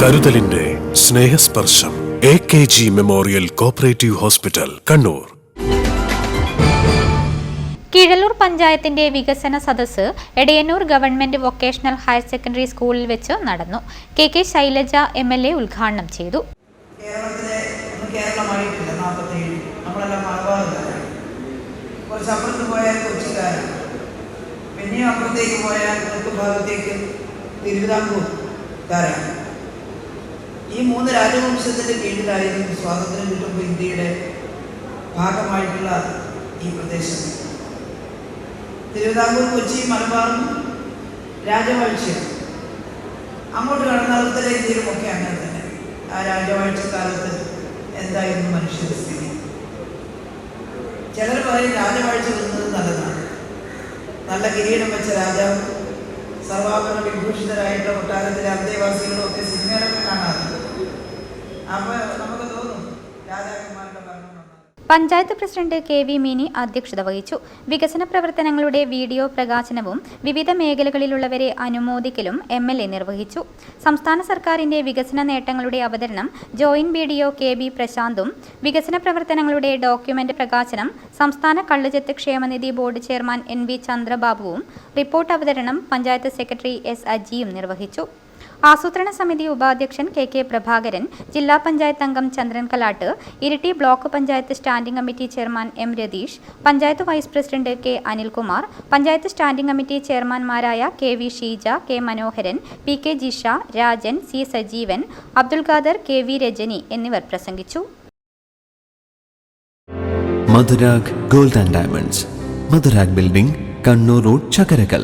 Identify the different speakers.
Speaker 1: കരുതലിന്റെ Snehasparsham A K G memorial cooperative hospital Kannur.
Speaker 2: Keezhallur പഞ്ചായത്തിന്റെ വികസന സദസ് Edayannur government vocational higher secondary സ്കൂളിൽ വെച്ച് നടന്നു. K K Shailaja M L A ഉദ്ഘാടനം ചെയ്തു.
Speaker 3: പിന്നെയും അപ്പുറത്തേക്ക് പോയാൽ ഭാഗത്തേക്ക് തിരുവിതാംകൂർ തിരുവിതാംകൂർക്കാരാണ്. ഈ മൂന്ന് രാജവംശത്തിന്റെ കീഴിലായിരുന്നു സ്വാതന്ത്ര്യം കിട്ടുമ്പോൾ ഇന്ത്യയുടെ ഭാഗമായിട്ടുള്ള ഈ പ്രദേശം. തിരുവിതാംകൂർ കൊച്ചി മലബാറും രാജവാഴ്ചയാണ് അങ്ങോട്ട് കടന്നാൽ ഒക്കെ അങ്ങനെ തന്നെ. ആ രാജവാഴ്ച കാലത്ത് എന്തായിരുന്നു മനുഷ്യരുടെ സ്ഥിതി? ചിലർ പറയും രാജവാഴ്ച വരുന്നത് നല്ലതാണ്. നല്ല കിരീടം വെച്ച രാജാവ് സർവാഭരണ വിഭൂഷിതരായിട്ടുള്ള കൊട്ടാരത്തിലെ അന്തേവാസികളും ഒക്കെ സിനിമയിലൊക്കെ കാണാറുണ്ട്.
Speaker 2: Panchayat president K V Mini അധ്യക്ഷത വഹിച്ചു. വികസന പ്രവർത്തനങ്ങളുടെ വീഡിയോ പ്രകാശനവും വിവിധ മേഖലകളിലുള്ളവരെ അനുമോദിക്കലും എം എൽ എ നിർവഹിച്ചു. സംസ്ഥാന സർക്കാരിന്റെ വികസന നേട്ടങ്ങളുടെ അവതരണം joint B D O K B പ്രശാന്തും വികസന പ്രവർത്തനങ്ങളുടെ ഡോക്യുമെന്റ് പ്രകാശനം സംസ്ഥാന കള്ളുചെത്ത് ക്ഷേമനിധി ബോർഡ് ചെയർമാൻ എൻ വി ചന്ദ്രബാബുവും റിപ്പോർട്ട് അവതരണം പഞ്ചായത്ത് സെക്രട്ടറി എസ് അജിയും നിർവഹിച്ചു. ആസൂത്രണ സമിതി ഉപാധ്യക്ഷൻ കെ കെ പ്രഭാകരൻ ജില്ലാ പഞ്ചായത്ത് അംഗം Chandran Kalat Iritty block panchayat standing committee chairman M Ratheesh panchayat vice president K Anilkumar panchayat standing committee ചെയർമാൻമാരായ K V Sheeja K Manoharan P K Jisha Rajan C Sajeevan Abdul Khader K V Rajani എന്നിവർ പ്രസംഗിച്ചു.
Speaker 4: Madhurag gold and diamonds Madhurag building Kannur road Chakkarakkal.